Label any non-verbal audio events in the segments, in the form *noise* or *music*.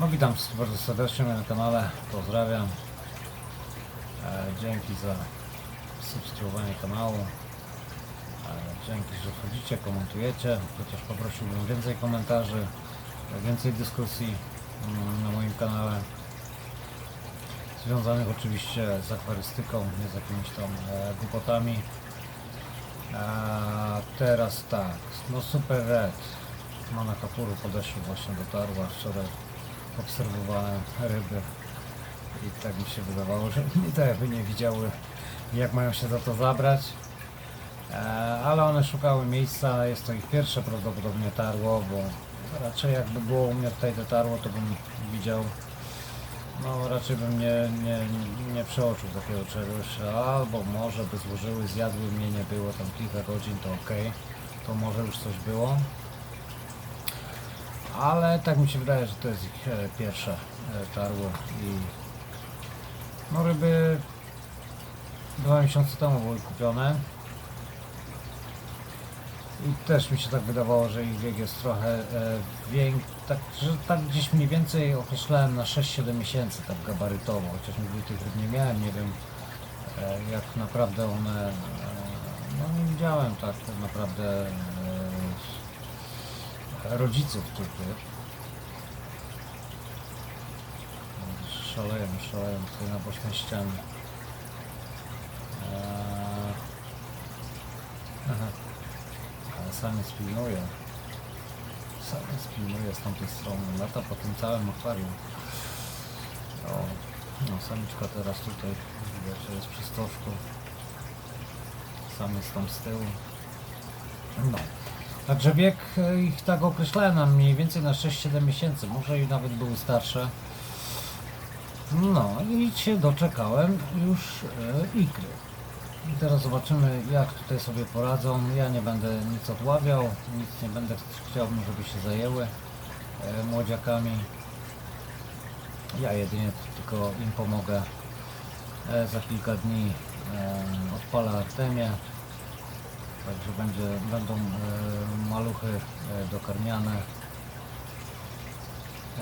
No witam bardzo serdecznie na kanale, pozdrawiam. E, dzięki za subskrybowanie kanału. E, dzięki, że wchodzicie, komentujecie. Chociaż poprosiłbym więcej komentarzy, e, więcej dyskusji mm, na moim kanale. Związanych oczywiście z akwarystyką, nie z jakimiś tam e, głupotami. A teraz tak, no Super Red. Mana Kapuru podeszły właśnie dotarła. Wczoraj obserwowałem ryby i tak mi się wydawało, że *laughs* nie te ryby nie widziały jak mają się za to zabrać. E, ale one szukały miejsca, jest to ich pierwsze prawdopodobnie tarło, bo raczej jakby było u mnie tutaj dotarło, to bym widział no raczej bym nie, nie, nie przeoczył takiego czegoś, albo może by złożyły, zjadły mnie, nie było tam kilka godzin, to ok, to może już coś było. Ale tak mi się wydaje, że to jest ich e, pierwsze e, tarło i no ryby dwa miesiące temu były kupione. I też mi się tak wydawało, że ich wiek jest trochę e, większy, tak, że tak gdzieś mniej więcej określałem na 6-7 miesięcy tak gabarytowo, chociaż nigdy tych ryb nie miałem, nie wiem jak naprawdę one, no nie widziałem tak naprawdę rodziców ryb. Szaleją, szaleją tutaj na ścianie. Eee, aha. Ale samiec pilnuje. Samiec pilnuje z tamtej strony. Lata po tym całym akwarium. O, no samiczka teraz tutaj widać, że jest przy stożku. Samiec tam z tyłu. No. Także wiek e, ich tak określałem mniej więcej na 6-7 miesięcy. Może i nawet były starsze. No i się doczekałem już e, ikry. I teraz zobaczymy jak tutaj sobie poradzą. Ja nie będę nic odławiał, nic nie będę chciałbym, żeby się zajęły e, młodziakami. Ja jedynie tylko im pomogę. Za kilka dni odpalę Artemię. Także będzie, będą e, maluchy e, dokarmiane.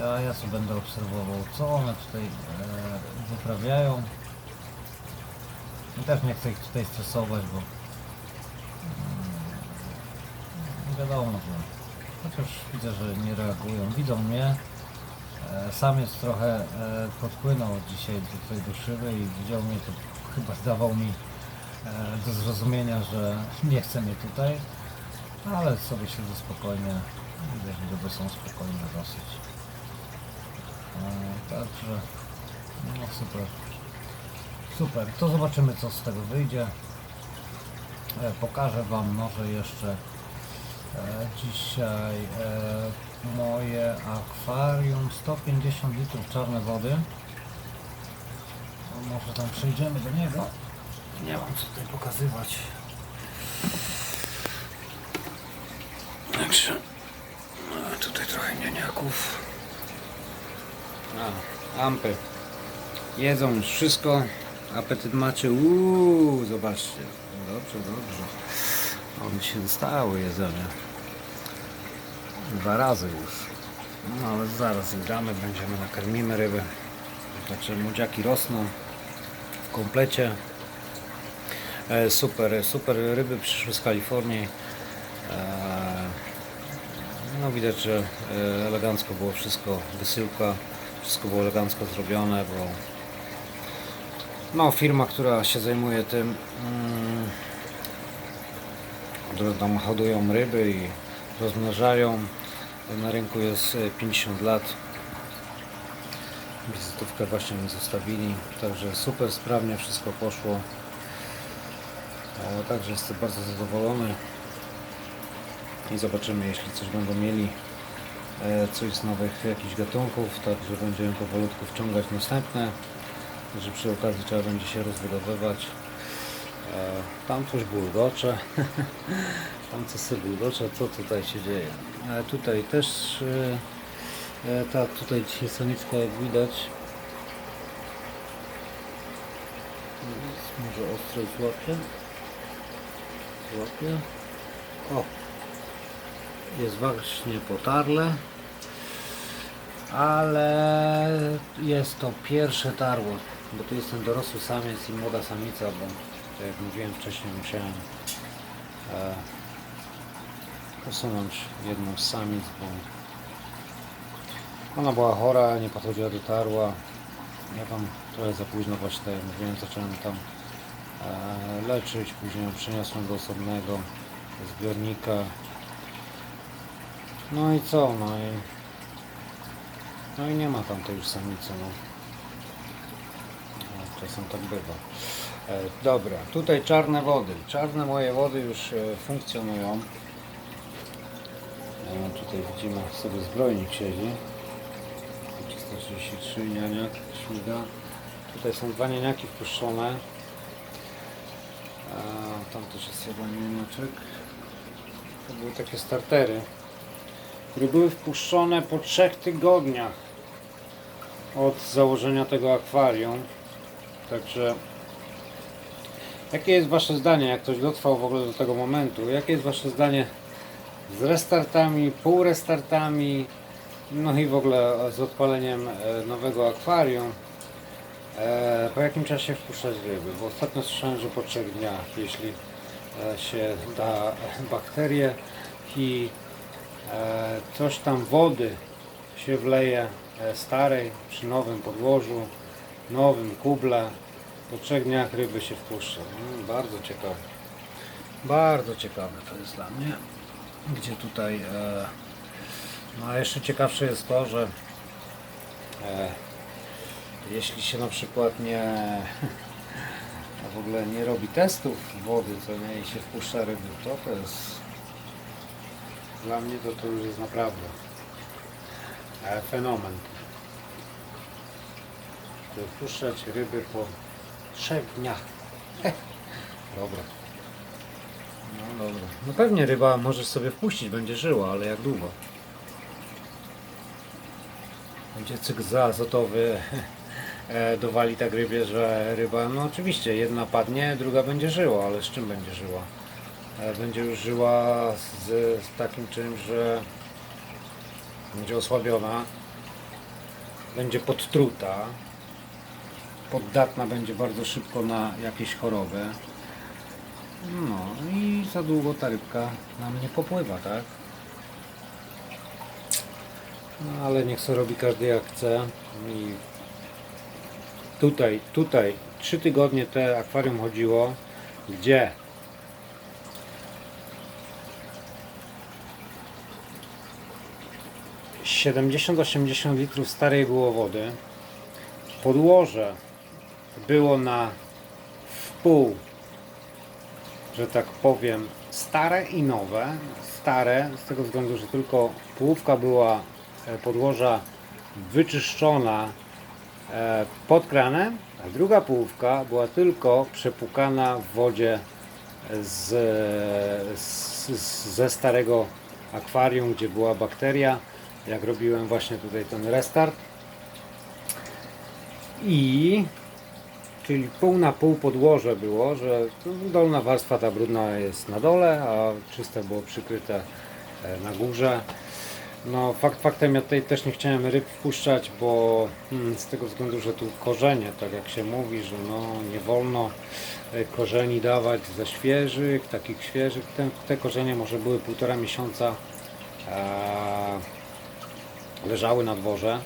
Ja, ja sobie będę obserwował, co one tutaj e, wyprawiają. I też nie chcę ich tutaj stresować, bo mm, wiadomo, że chociaż widzę, że nie reagują. Widzą mnie. Sam jest trochę podpłynął dzisiaj tutaj do szyby i widział mnie, to chyba dawał mi do zrozumienia, że nie chce mnie tutaj, ale sobie siedzę spokojnie. Widać, że są spokojne dosyć. E, Także no super. Super, to zobaczymy co z tego wyjdzie. E, Pokażę Wam może jeszcze e, dzisiaj e, moje akwarium 150 litrów czarnej wody. No, może tam przejdziemy do niego. Nie mam co tutaj pokazywać. Także no, tutaj trochę nieniaków. A, ampy. Jedzą już wszystko. Apetyt macie. Uuu, zobaczcie. Dobrze, dobrze. One się dostały jedzenia. Dwa razy już. No ale zaraz damy, będziemy nakarmimy ryby. Także młodziaki rosną w komplecie. E, super, super ryby przyszły z Kalifornii. E, no widać, że e, elegancko było wszystko, wysyłka, wszystko było elegancko zrobione, bo no firma, która się zajmuje tym, mm, które tam hodują ryby i rozmnażają. Na rynku jest e, 50 lat. Wizytówkę właśnie mi zostawili, także super sprawnie wszystko poszło. Także jestem bardzo zadowolony i zobaczymy, jeśli coś będą mieli, e, coś z nowych jakichś gatunków, także będziemy powolutku wciągać następne. Także przy okazji trzeba będzie się rozbudowywać. E, Tam coś bulgocze. *laughs* Tam co sobie bulgocze, co tutaj się dzieje. E, Tutaj też tak, tutaj dzisiaj samiczka jak widać. Może ostro złapie. Złapie. O! Jest właśnie potarle. ale jest to pierwsze tarło, bo tu jest ten dorosły samiec i młoda samica, bo tak jak mówiłem wcześniej musiałem e, usunąć jedną z samic, bo ona była chora, nie podchodziła do tarła. Ja tam trochę za późno właśnie tak jak mówiłem, zacząłem tam leczyć, później ją przeniosłem do osobnego zbiornika. No i co, no i no i nie ma tam tej już samicy, no. no czasem tak bywa. E, dobra, tutaj czarne wody. Czarne moje wody już e, funkcjonują. E, tutaj widzimy sobie zbrojnik siedzi. 333 nianiak śmiga. Tutaj są dwa nianiaki wpuszczone. A, tam też jest jeden nianiaczek. To były takie startery, które były wpuszczone po trzech tygodniach od założenia tego akwarium. Także jakie jest Wasze zdanie, jak ktoś dotrwał w ogóle do tego momentu? Jakie jest Wasze zdanie z restartami, półrestartami, no i w ogóle z odpaleniem e, nowego akwarium? E, po jakim czasie wpuszczać ryby? Bo ostatnio słyszałem, że po trzech dniach, jeśli e, się da bakterie i e, coś tam wody się wleje starej przy nowym podłożu, nowym kuble, po trzech dniach ryby się wpuszcza. Mm, bardzo ciekawe. Bardzo ciekawe to jest dla mnie. Gdzie tutaj no a jeszcze ciekawsze jest to, że jeśli się na przykład nie *laughs* w ogóle nie robi testów wody, co nie i się wpuszcza ryby, to to jest dla mnie to, to już jest naprawdę e, fenomen. Wpuszczać ryby po trzech dniach. Dobra. No dobra. No pewnie ryba możesz sobie wpuścić, będzie żyła, ale jak długo? Będzie cykl azotowy *laughs* e, dowali tak rybie, że ryba, no oczywiście, jedna padnie, druga będzie żyła, ale z czym będzie żyła? E, Będzie już żyła z, z takim czymś, że będzie osłabiona, będzie podtruta, poddatna będzie bardzo szybko na jakieś choroby. No i za długo ta rybka nam nie popływa, tak? No ale niech sobie robi każdy jak chce. I tutaj, tutaj trzy tygodnie te akwarium chodziło, gdzie 70-80 litrów starej było wody. Podłoże było na wpół, że tak powiem, stare i nowe. Stare z tego względu, że tylko połówka była e, podłoża wyczyszczona pod kranem, a druga połówka była tylko przepłukana w wodzie z, z, ze starego akwarium, gdzie była bakteria. Jak robiłem właśnie tutaj ten restart. I czyli pół na pół podłoże było, że dolna warstwa ta brudna jest na dole, a czyste było przykryte e, na górze. No fakt faktem ja tutaj też nie chciałem ryb wpuszczać, bo hmm, z tego względu, że tu korzenie, tak jak się mówi, że no nie wolno e, korzeni dawać ze świeżych, takich świeżych. Te, te korzenie może były półtora miesiąca e, leżały na dworze,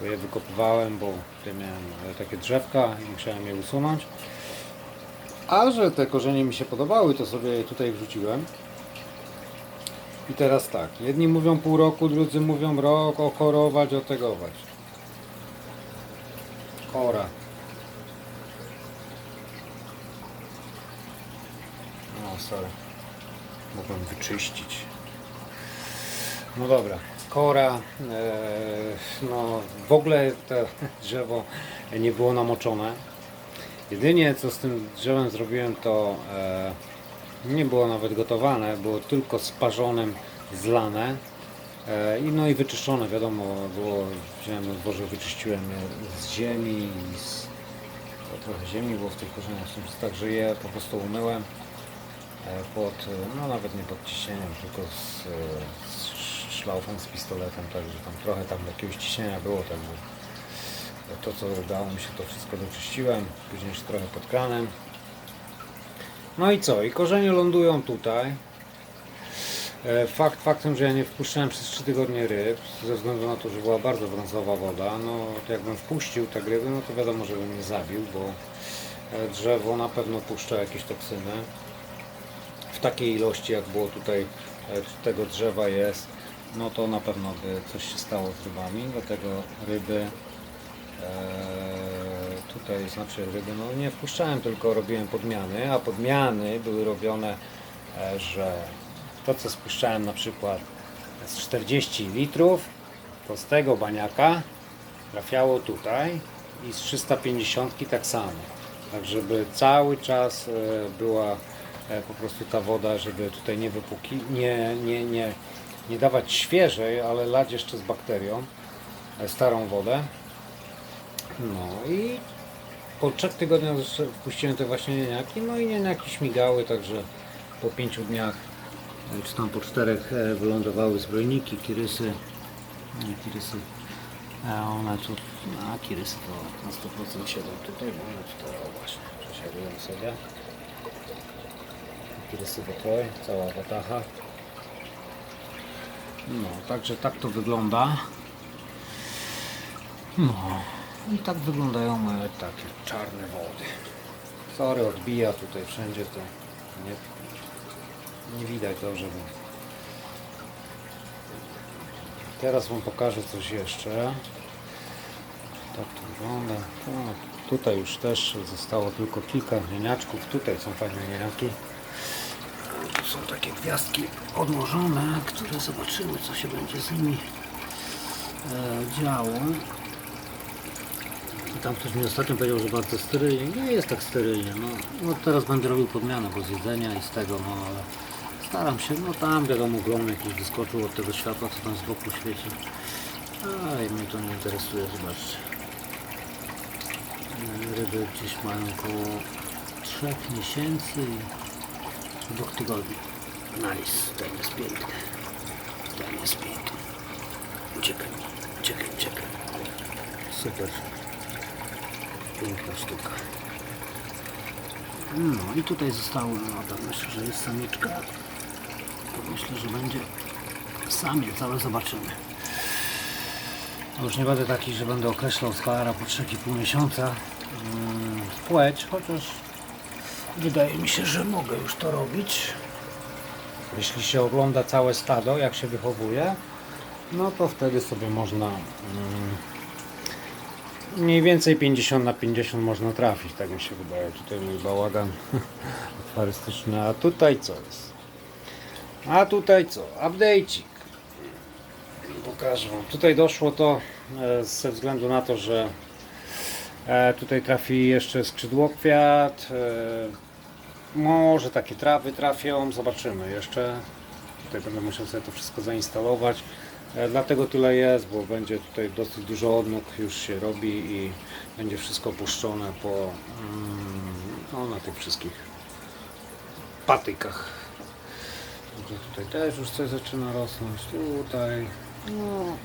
bo je wykopywałem, bo tutaj miałem e, takie drzewka i musiałem je usunąć. A że te korzenie mi się podobały, to sobie je tutaj wrzuciłem. I teraz tak, jedni mówią pół roku, drudzy mówią rok, okorować, otegować. Kora. No, sorry. Mogłem wyczyścić. No dobra, kora, e, no w ogóle to *laughs* drzewo nie było namoczone. Jedynie co z tym drzewem zrobiłem to e, nie było nawet gotowane, było tylko sparzonym zlane e, i no i wyczyszczone, wiadomo, było, wziąłem na dworze, wyczyściłem je z ziemi i z, trochę ziemi było w tych korzeniach, także je po prostu umyłem e, pod, no nawet nie pod ciśnieniem, tylko z, z szlaufem z pistoletem, także tam trochę tam jakiegoś ciśnienia było, to co udało mi się to wszystko doczyściłem, później jeszcze trochę pod kranem. No i co? I korzenie lądują tutaj. E, Fakt faktem, że ja nie wpuszczałem przez 3 tygodnie ryb, ze względu na to, że była bardzo brązowa woda, no to jakbym wpuścił te ryby, no to wiadomo, że bym nie zabił, bo e, drzewo na pewno puszcza jakieś toksyny. W takiej ilości, jak było tutaj e, tego drzewa jest, no to na pewno by coś się stało z rybami, dlatego ryby e, tutaj znaczy ryby, no nie wpuszczałem, tylko robiłem podmiany, a podmiany były robione, e, że to co spuszczałem na przykład z 40 litrów, to z tego baniaka trafiało tutaj i z 350 tak samo. Tak żeby cały czas e, była e, po prostu ta woda, żeby tutaj nie wypuki, nie, nie, nie, nie dawać świeżej, ale lać jeszcze z bakterią starą wodę. No i po trzech tygodniach wpuściłem te właśnie nieniaki, no i nieniaki śmigały, także po pięciu dniach, e, czy tam po czterech e, wylądowały zbrojniki, kirysy, e, kirysy, a one tu, a kirysy to na 100% siedzą tutaj, bo one tutaj, o właśnie, przesiadują sobie. Kirysy gotowe, cała watacha. No, także tak to wygląda. No, i tak wyglądają moje takie czarne wody. Sorry, odbija tutaj wszędzie to nie, nie widać dobrze. Bo... Teraz Wam pokażę coś jeszcze. Tak to wygląda. No, tutaj już też zostało tylko kilka nieniaczków. Tutaj są fajne nieniaki. Tu są takie gwiazdki odłożone, które zobaczymy co się będzie z nimi e, działo. Tam ktoś mi ostatnio powiedział, że bardzo sterylnie. Nie jest tak sterylnie. No, no teraz będę robił podmianę, bo z jedzenia i z tego, no ale staram się, no tam wiadomo glon jakiś wyskoczył od tego światła, co tam z boku świeci. A mnie to nie interesuje, zobaczcie. E, Ryby gdzieś mają około 3 miesięcy i 2 tygodni. Nice, ten jest piękny. Ten jest piękny. Uciekaj, uciekaj, uciekaj. Super. Piękna sztuka. No i tutaj zostało, no tam myślę, że jest samiczka. To myślę, że będzie samiec, ale zobaczymy. Już nie będę taki, że będę określał z kolera po 3,5 miesiąca mm, płeć, chociaż wydaje mi się, że mogę już to robić. Jeśli się ogląda całe stado, jak się wychowuje, no to wtedy sobie można mm, mniej więcej 50 na 50 można trafić, tak mi się wydaje. Tutaj mój bałagan *laughs* akwarystyczny, a tutaj co jest? A tutaj co? Update'ik. Pokażę wam. Tutaj doszło to e, ze względu na to, że e, tutaj trafi jeszcze skrzydłokwiat. E, może takie trawy trafią, zobaczymy jeszcze. Tutaj będę musiał sobie to wszystko zainstalować. E, Dlatego tyle jest, bo będzie tutaj dosyć dużo odnóg już się robi i będzie wszystko puszczone po mm, no, na tych wszystkich patykach. Także tutaj też już coś zaczyna rosnąć. Tutaj no,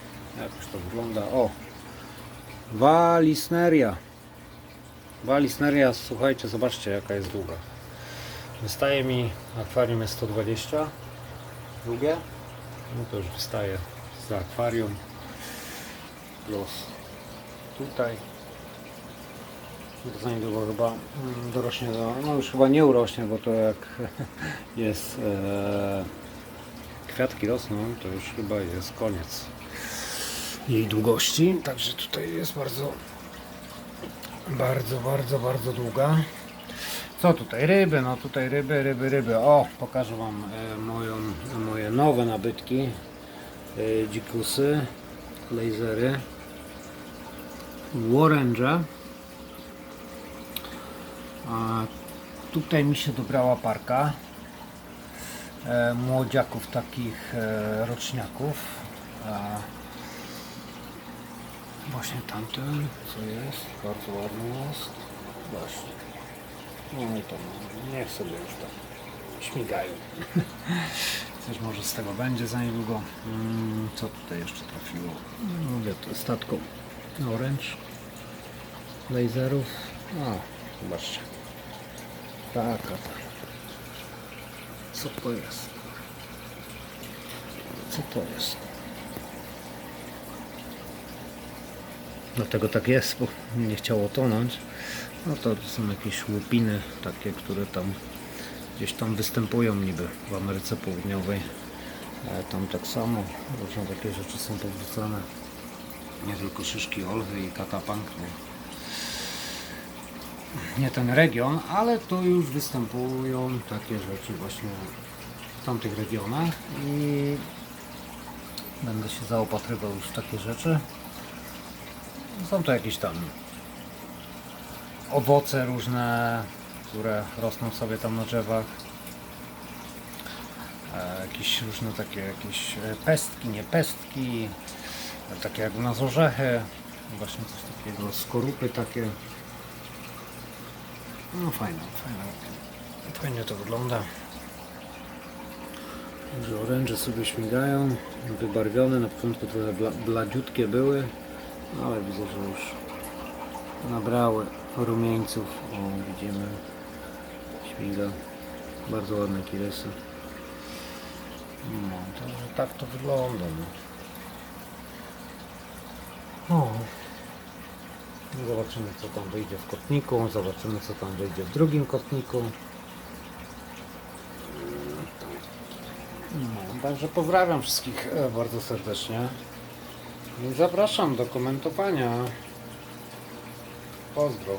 jakoś to wygląda. O! Walisneria. Walisneria, słuchajcie, zobaczcie jaka jest długa. Wystaje mi, akwarium jest 120 długie. No to już wystaje za akwarium. Plus tutaj. To za niedługo chyba mm, dorośnie do, no już chyba nie urośnie, bo to jak *laughs* jest e, kwiatki rosną, to już chyba jest koniec jej długości. Także tutaj jest bardzo, bardzo, bardzo, bardzo długa. Co tutaj? Ryby, no tutaj ryby, ryby, ryby. O, pokażę Wam e, moją, moje nowe nabytki. E, dzikusy, lasery, orange. A tutaj mi się dobrała parka e, młodziaków takich e, roczniaków. A właśnie tamten, co jest, bardzo ładny jest. Właśnie. No i to niech sobie już tam śmigają. *laughs* Coś może z tego będzie za niedługo. Mm, Co tutaj jeszcze trafiło? No, Mówię, to statką Orange. Laserów. A, zobaczcie. Taka ta. Co to jest? Co to jest? Dlatego tak jest, bo nie chciało tonąć. No to są jakieś łupiny takie, które tam gdzieś tam występują niby w Ameryce Południowej. E, Tam tak samo różne takie rzeczy są powrzucane. Nie tylko szyszki olchy i katapank. Nie. nie ten region, ale to już występują takie rzeczy właśnie w tamtych regionach i będę się zaopatrywał już w takie rzeczy. Są to jakieś tam owoce różne, które rosną sobie tam na drzewach. E, jakieś różne takie jakieś e, pestki, nie pestki, e, takie jak u nas orzechy, właśnie coś takiego, skorupy takie. No fajne, fajne. Fajnie to wygląda. Że oręże sobie śmigają, wybarwione, na początku trochę bla, bladziutkie były, ale widzę, że już nabrały rumieńców. O, widzimy, śmiga. Bardzo ładne kiresy. No, tak to wygląda. No. O. No, Zobaczymy co tam wyjdzie w kotniku, zobaczymy co tam wyjdzie w drugim kotniku. No, także pozdrawiam wszystkich e, bardzo serdecznie. I zapraszam do komentowania. Pozdro.